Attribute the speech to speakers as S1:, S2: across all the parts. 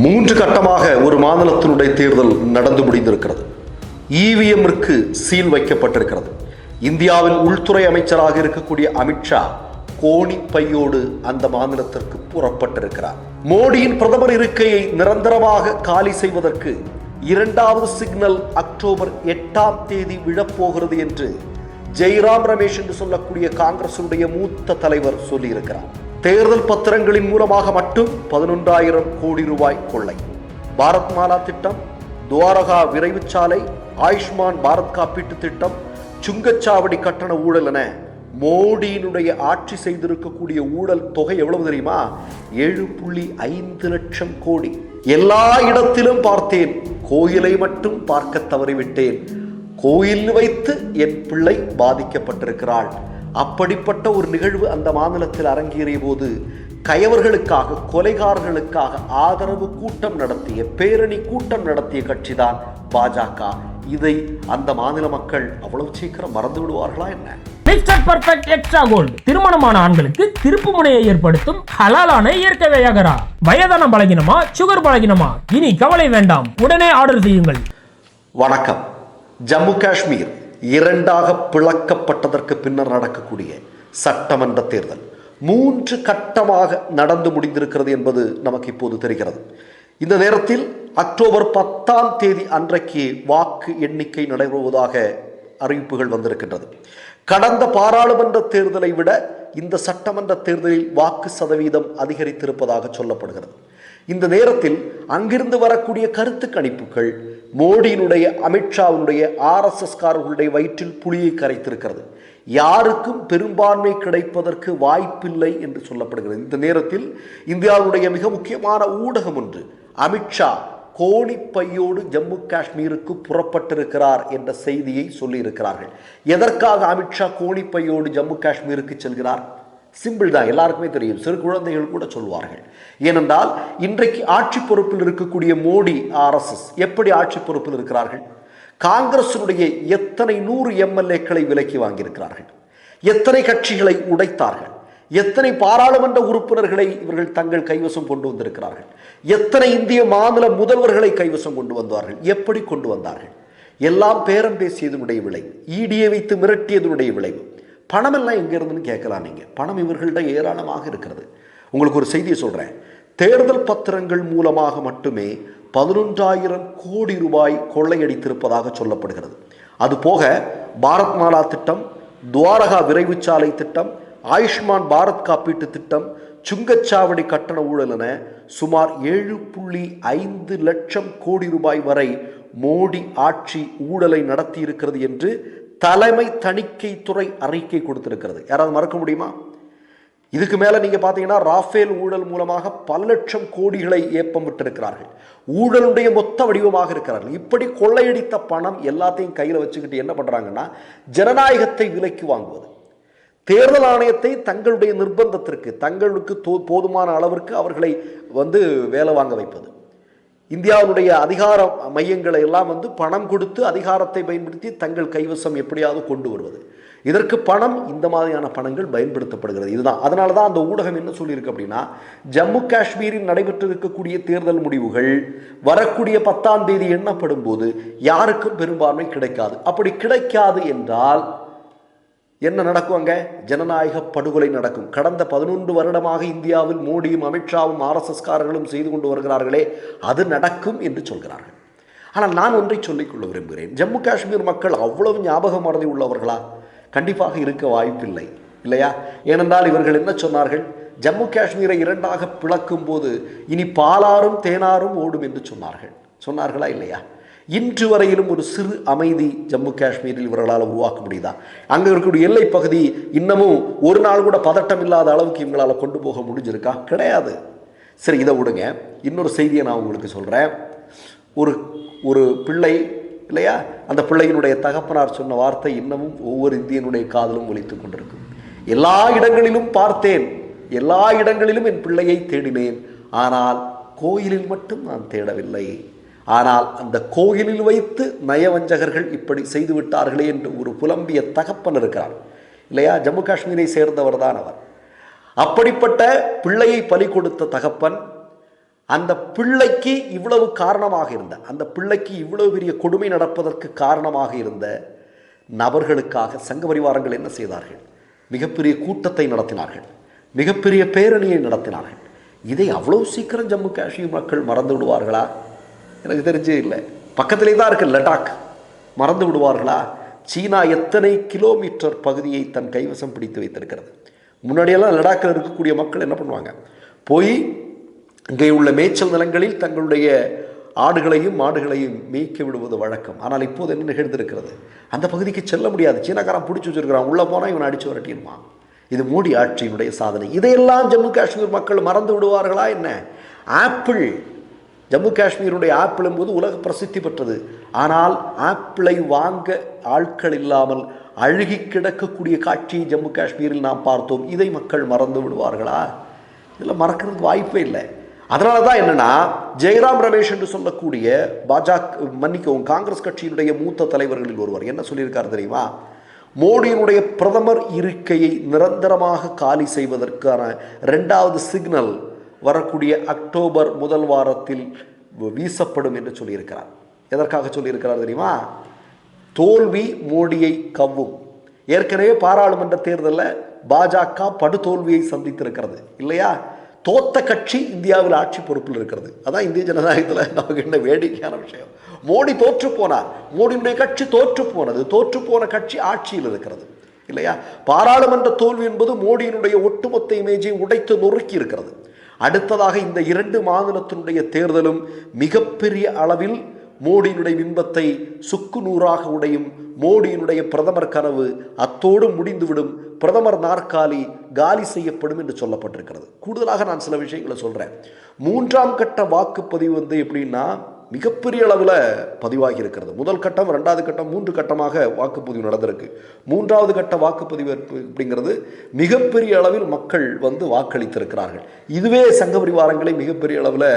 S1: மூன்று கட்டமாக ஒரு மாநிலத்தினுடைய தேர்தல் நடந்து முடிந்திருக்கிறது. இவிஎம்மிற்கு சீல் வைக்கப்பட்டிருக்கிறது. இந்தியாவின் உள்துறை அமைச்சராக இருக்கக்கூடிய அமித்ஷா கோணிப்பையோடு அந்த மாநிலத்திற்கு புறப்பட்டிருக்கிறார். மோடியின் பிரதமர் இருக்கையை நிரந்தரமாக காலி செய்வதற்கு இரண்டாவது சிக்னல் அக்டோபர் எட்டாம் தேதி விழப்போகிறது என்று ஜெய்ராம் ரமேஷ் என்று சொல்லக்கூடிய காங்கிரசுடைய மூத்த தலைவர் சொல்லியிருக்கிறார். தேர்தல் பத்திரங்களின் மூலமாக மட்டும் பதினொன்றாயிரம் கோடி ரூபாய் கொள்ளை. பாரத் மாலா திட்டம் துவாரகா விரைவுச்சாலை ஆயுஷ்மான் பாரத் காப்பீட்டு திட்டம் சுங்கச்சாவடி கட்டண ஊழல் என மோடியினுடைய ஆட்சி செய்திருக்கக்கூடிய ஊழல் தொகை எவ்வளவு தெரியுமா? ஏழு புள்ளி ஐந்து லட்சம் கோடி. எல்லா இடத்திலும் பார்த்தேன். கோயிலை மட்டும் பார்க்க தவறிவிட்டேன். கோயில் வைத்து என் பிள்ளை பாதிக்கப்பட்டிருக்கிறாள். அப்படிப்பட்ட ஒரு நிகழ்வு அந்த மாநிலத்தில் அரங்கேறிய போது கயவர்களுக்காக கொலைகாரர்களுக்காக ஆதரவு கூட்டம் நடத்திய பேரணி கூட்டம் நடத்திய கட்சிதான் பாஜக. இதை அந்த மாநில மக்கள் அவ்வளவு சீக்கிரம் மறந்து விடுவார்களா என்ன?
S2: மிஸ்டர் பர்ஃபெக்ட் எக்ஸ்ட்ரா கோல்டு திருமணமான ஆண்களுக்கு திருப்பு முனையை ஏற்படுத்தும் ஹலாலான இயற்கை வியாகரா. வயதான பலகினமா சுகர் பலகினமா? இனி கவலை வேண்டாம். உடனே ஆர்டர் செய்யுங்கள்.
S1: வணக்கம். ஜம்மு காஷ்மீர். இரண்டாக பிளக்கப்பட்டதற்கு பின்னர் நடக்கக்கூடிய சட்டமன்ற தேர்தல். மூன்று கட்டமாக நடந்து முடிந்திருக்கிறது என்பது நமக்கு இப்போது தெரிகிறது. இந்த நேரத்தில் அக்டோபர் பத்தாம் தேதி அன்றைக்கு வாக்கு எண்ணிக்கை நடைபெறுவதாக அறிவிப்புகள் வந்திருக்கின்றது. கடந்த பாராளுமன்ற தேர்தலை விட இந்த சட்டமன்ற தேர்தலில் வாக்கு சதவீதம் அதிகரித்திருப்பதாக சொல்லப்படுகிறது. இந்த நேரத்தில் அங்கிருந்து வரக்கூடிய கருத்து கணிப்புகள் மோடியினுடைய அமித்ஷாவினுடைய ஆர்எஸ்எஸ்காரர்களுடைய வயிற்றில் புலியை கரைத்திருக்கிறது. யாருக்கும் பெரும்பான்மை கிடைப்பதற்கு வாய்ப்பில்லை என்று சொல்லப்படுகிறது. இந்த நேரத்தில் இந்தியாவுடைய மிக முக்கியமான ஊடகம் ஒன்று அமித்ஷா கோணிப்பையோடு ஜம்மு காஷ்மீருக்கு புறப்பட்டிருக்கிறார் என்ற செய்தியை சொல்லியிருக்கிறார்கள். எதற்காக அமித்ஷா கோணிப்பையோடு ஜம்மு காஷ்மீருக்கு செல்கிறார்? சிம்பிள் தான் எல்லாருக்குமே தெரியும். சிறு குழந்தைகள் கூட சொல்வார்கள். ஏனென்றால் இன்றைக்கு ஆட்சி பொறுப்பில் இருக்கக்கூடிய மோடி ஆர்எஸ்எஸ் எப்படி ஆட்சி பொறுப்பில் இருக்கிறார்கள்? காங்கிரசினுடைய எத்தனை நூறு எம்எல்ஏக்களை விலக்கி வாங்கியிருக்கிறார்கள்? எத்தனை கட்சிகளை உடைத்தார்கள்? எத்தனை பாராளுமன்ற உறுப்பினர்களை இவர்கள் தங்கள் கைவசம் கொண்டு வந்திருக்கிறார்கள்? எத்தனை இந்திய மாநில முதல்வர்களை கைவசம் கொண்டு வந்தார்கள்? எப்படி கொண்டு வந்தார்கள்? எல்லாம் பேரம் பேசியதனுடைய விளைவு ஈடியை வைத்து மிரட்டியதனுடைய விளைவு. பணமெல்லாம் எங்கே இருந்துன்னு கேட்கலாம் நீங்கள் பணம் இவர்கள்ட்ட ஏராளமாக இருக்கிறது. உங்களுக்கு ஒரு செய்தியை சொல்கிறேன் தேர்தல் பத்திரங்கள் மூலமாக மட்டுமே பதினொன்றாயிரம் கோடி ரூபாய் கொள்ளையடித்திருப்பதாக சொல்லப்படுகிறது. அதுபோக பாரத் மாலா திட்டம் துவாரகா விரைவுச்சாலை திட்டம் ஆயுஷ்மான் பாரத் காப்பீட்டு திட்டம் சுங்கச்சாவடி கட்டண ஊழல் என சுமார் ஏழு புள்ளி ஐந்து லட்சம் கோடி ரூபாய் வரை மோடி ஆட்சி ஊழலை நடத்தி இருக்கிறது என்று தலைமை தணிக்கை துறை அறிக்கை கொடுத்திருக்கிறது. யாராவது மறக்க முடியுமா? இதுக்கு மேலே நீங்கள் பார்த்தீங்கன்னா ராஃபேல் ஊழல் மூலமாக பல லட்சம் கோடிகளை ஏப்பம் விட்டிருக்கிறார்கள். ஊழலுடைய மொத்த வடிவமாக இருக்கிறார்கள். இப்படி கொள்ளையடித்த பணம் எல்லாத்தையும் கையில் வச்சுக்கிட்டு என்ன பண்ணுறாங்கன்னா ஜனநாயகத்தை விலைக்கு வாங்குவது. தேர்தல் ஆணையத்தை தங்களுடைய நிர்பந்தத்திற்கு தங்களுக்கு தோ- போதுமான அளவிற்கு அவர்களை வந்து வேலை வாங்க வைப்பது. இந்தியாவுடைய அதிகார மையங்களை எல்லாம் வந்து பணம் கொடுத்து அதிகாரத்தை பயன்படுத்தி தங்கள் கைவசம் எப்படியாவது கொண்டு வருவது. இதற்கு பணம் இந்த மாதிரியான பணங்கள் பயன்படுத்தப்படுகிறது. இதுதான். அதனால தான் அந்த ஊடகம் என்ன சொல்லியிருக்கு அப்படின்னா ஜம்மு காஷ்மீரில் நடைபெற்றிருக்கக்கூடிய தேர்தல் முடிவுகள் வரக்கூடிய பத்தாம் தேதி எண்ணப்படும் போது யாருக்கும் பெரும்பான்மை கிடைக்காது. அப்படி கிடைக்காது என்றால் என்ன நடக்கும் அங்க? ஜனநாயக படுகொலை நடக்கும். கடந்த பதினொன்று வருடமாக இந்தியாவில் மோடியும் அமித்ஷாவும் ஆர்எஸ்எஸ்காரர்களும் செய்து கொண்டு வருகிறார்களே அது நடக்கும் என்று சொல்கிறார்கள். ஆனால் நான் ஒன்றை சொல்லிக்கொள்ள விரும்புகிறேன். ஜம்மு காஷ்மீர் மக்கள் அவ்வளவு ஞாபக மறதி உள்ளவர்களா? கண்டிப்பாக இருக்க வாய்ப்பில்லை இல்லையா? ஏனென்றால் இவர்கள் என்ன சொன்னார்கள்? ஜம்மு காஷ்மீரை இரண்டாக பிளக்கும் போது இனி பாலாரும் தேனாரும் ஓடும் என்று சொன்னார்கள். சொன்னார்களா இல்லையா? இன்று வரையிலும் ஒரு சிறு அமைதி ஜம்மு காஷ்மீரில் இவர்களால் உருவாக்க முடியுதா? அங்கே இருக்கக்கூடிய எல்லை பகுதி இன்னமும் ஒரு நாள் கூட பதட்டம் இல்லாத அளவுக்கு இவங்களால் கொண்டு போக முடிஞ்சிருக்கா? கிடையாது. சரி இதை விடுங்க. இன்னொரு செய்தியை நான் உங்களுக்கு சொல்கிறேன் ஒரு ஒரு பிள்ளை இல்லையா? அந்த பிள்ளையினுடைய தகப்பனார் சொன்ன வார்த்தை இன்னமும் ஒவ்வொரு இந்தியனுடைய காதலும் ஒலித்து கொண்டிருக்கும். எல்லா இடங்களிலும் பார்த்தேன். எல்லா இடங்களிலும் என் பிள்ளையை தேடினேன். ஆனால் கோயிலில் மட்டும் நான் தேடவில்லை. ஆனால் அந்த கோயிலில் வைத்து நயவஞ்சகர்கள் இப்படி செய்து விட்டார்களே என்று ஒரு புலம்பிய தகப்பன் இருக்கிறார் இல்லையா? ஜம்மு காஷ்மீரை சேர்ந்தவர் தான் அவர். அப்படிப்பட்ட பிள்ளையை பலி கொடுத்த தகப்பன் அந்த பிள்ளைக்கு இவ்வளவு காரணமாக இருந்த அந்த பிள்ளைக்கு இவ்வளவு பெரிய கொடுமை நடப்பதற்கு காரணமாக இருந்த நபர்களுக்காக சங்க பரிவாரங்கள் என்ன செய்தார்கள்? மிகப்பெரிய கூட்டத்தை நடத்தினார்கள். மிகப்பெரிய பேரணியை நடத்தினார்கள். இதை அவ்வளவு சீக்கிரம் ஜம்மு காஷ்மீர் மக்கள் மறந்து விடுவார்களா? எனக்கு தெரிஞ்சே இல்லை. பக்கத்திலே தான் இருக்கு லடாக். மறந்து விடுவார்களா? சீனா எத்தனை கிலோமீட்டர் பகுதியை தன் கைவசம் பிடித்து வைத்திருக்கிறது? முன்னாடியெல்லாம் லடாக்கில் இருக்கக்கூடிய மக்கள் என்ன பண்ணுவாங்க? போய் இங்கே உள்ள மேய்ச்சல் நிலங்களில் தங்களுடைய ஆடுகளையும் மாடுகளையும் மேய்க்க விடுவது வழக்கம். ஆனால் இப்போது என்ன நிகழ்ந்திருக்கிறது? அந்த பகுதிக்கு செல்ல முடியாது. சீனாக்காரன் பிடிச்சி வச்சிருக்கிறான். உள்ளே போனால் இவன் அடித்து விரட்டிடுவான். இது மோடி ஆட்சியினுடைய சாதனை. இதையெல்லாம் ஜம்மு காஷ்மீர் மக்கள் மறந்து விடுவார்களா என்ன? ஆப்பிள் ஜம்மு காஷ்மீருடைய ஆப்பிள் என்பது உலக பிரசித்தி பெற்றது. ஆனால் ஆப்பிளை வாங்க ஆட்கள் இல்லாமல் அழுகி கிடக்கக்கூடிய காட்சியை ஜம்மு காஷ்மீரில் நாம் பார்த்தோம். இதை மக்கள் மறந்து விடுவார்களா? இதில் மறக்கிறதுக்கு வாய்ப்பே இல்லை. அதனால தான் என்னன்னா ஜெயராம் ரமேஷ் என்று சொல்லக்கூடிய பாஜக மன்னிக்கவும் காங்கிரஸ் கட்சியினுடைய மூத்த தலைவர்களில் ஒருவர். என்ன சொல்லியிருக்கார் தெரியுமா? மோடியினுடைய பிரதமர் இருக்கையை நிரந்தரமாக காலி செய்வதற்கான ரெண்டாவது சிக்னல் வரக்கூடிய அக்டோபர் முதல் வாரத்தில் வீசப்படும் என்று சொல்லியிருக்கிறார். எதற்காக சொல்லியிருக்கிறார் தெரியுமா? தோல்வி மோடியை கவ்வும். ஏற்கனவே பாராளுமன்ற தேர்தலில் பாஜக படுதோல்வியை சந்தித்திருக்கிறது. இல்லையா? தோத்த கட்சி இந்தியாவில் ஆட்சி பொறுப்பில் இருக்கிறது. அதான் இந்திய ஜனநாயகத்தில் நமக்கு என்ன வேடிக்கையான விஷயம். மோடி தோற்று போனார். மோடியுடைய கட்சி தோற்று போனது. தோற்று போன கட்சி ஆட்சியில் இருக்கிறது. இல்லையா? பாராளுமன்ற தோல்வி என்பது மோடியினுடைய ஒட்டுமொத்த இமேஜை உடைத்து நொறுக்கி இருக்கிறது. அடுத்ததாக இந்த இரண்டு மாநிலத்தினுடைய தேர்தலும் மிகப்பெரிய அளவில் மோடியினுடைய பிம்பத்தை சுக்கு நூறாக உடையும் மோடியினுடைய பிரதமர் கனவு அத்தோடு முடிந்துவிடும். பிரதமர் நாற்காலி காலி செய்யப்படும் என்று சொல்லப்பட்டிருக்கிறது. கூடுதலாக நான் சில விஷயங்களை சொல்கிறேன் மூன்றாம் கட்ட வாக்குப்பதிவு வந்து எப்படின்னா மிகப்பெரிய அளவில் பதிவாகி இருக்கிறது முதல் கட்டம் ரெண்டாவது கட்டம் மூன்று கட்டமாக வாக்குப்பதிவு நடந்திருக்கு. மூன்றாவது கட்ட வாக்குப்பதிவு அப்படிங்கிறது மிகப்பெரிய அளவில் மக்கள் வந்து வாக்களித்திருக்கிறார்கள். இதுவே சங்க பரிவாரங்களை மிகப்பெரிய அளவில்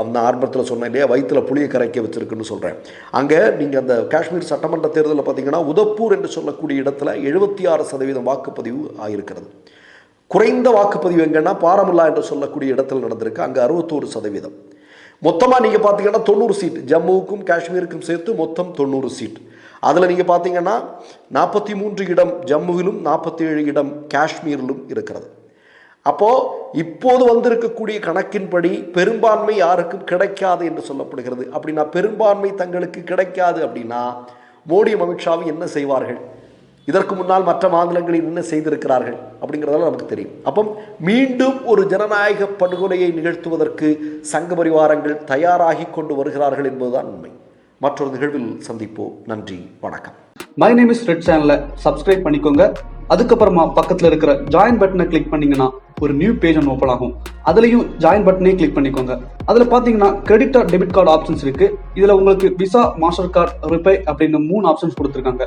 S1: அந்த ஆரம்பத்தில் சொன்னேன் இல்லையா? வயிற்றில் புளியை கரைக்க வச்சுருக்குன்னு சொல்கிறேன் அங்கே நீங்கள் அந்த காஷ்மீர் சட்டமன்ற தேர்தலில் பார்த்தீங்கன்னா உதப்பூர் என்று சொல்லக்கூடிய இடத்துல எழுபத்தி ஆறு சதவீதம் வாக்குப்பதிவு ஆகியிருக்கிறது. குறைந்த வாக்குப்பதிவு எங்கன்னா பாரமுல்லா என்று சொல்லக்கூடிய இடத்துல நடந்திருக்கு. அங்கே அறுபத்தோரு சதவீதம். மொத்தமாக நீங்கள் பார்த்தீங்கன்னா தொண்ணூறு சீட் ஜம்முவுக்கும் காஷ்மீருக்கும் சேர்த்து மொத்தம் தொண்ணூறு சீட் அதில் நீங்கள் பார்த்தீங்கன்னா நாற்பத்தி மூன்று இடம் ஜம்முவிலும் நாற்பத்தி ஏழு இடம் காஷ்மீரிலும் இருக்கிறது. அப்போது இப்போது வந்திருக்கக்கூடிய கணக்கின்படி பெரும்பான்மை யாருக்கும் கிடைக்காது என்று சொல்லப்படுகிறது. அப்படின்னா பெரும்பான்மை தங்களுக்கு கிடைக்காது அப்படின்னா மோடியும் அமித்ஷாவும் என்ன செய்வார்கள்? இதற்கு முன்னால் மற்ற மாநிலங்களில் என்ன செய்திருக்கிறார்கள் அப்படிங்கிறதெல்லாம் நமக்கு தெரியும். அப்போ மீண்டும் ஒரு ஜனநாயக படுகொலையை நிகழ்த்துவதற்கு சங்க பரிவாரங்கள் தயாராகி கொண்டு வருகிறார்கள் என்பதுதான் உண்மை. மற்றொரு நிகழ்வில் சந்திப்போம். நன்றி வணக்கம்.
S3: மை நேம் இஸ் ரெட் சேனலை சப்ஸ்கிரைப் பண்ணிக்கோங்க. அதுக்கப்புறமா பக்கத்தில் இருக்கிற ஜாயின் பட்டனை கிளிக் பண்ணீங்கன்னா ஒரு நியூ பேஜ் ஒன்று ஓப்பன் ஆகும். அதுலயும் ஜாயின் பட்டனே கிளிக் பண்ணிக்கோங்க. அதுல பாத்தீங்கன்னா credit or debit card options இருக்கு. இதுல உங்களுக்கு விசா மாஸ்டர் கார்டு ரிப்பே அப்படின்னு மூணு ஆப்ஷன்ஸ் கொடுத்துருக்காங்க.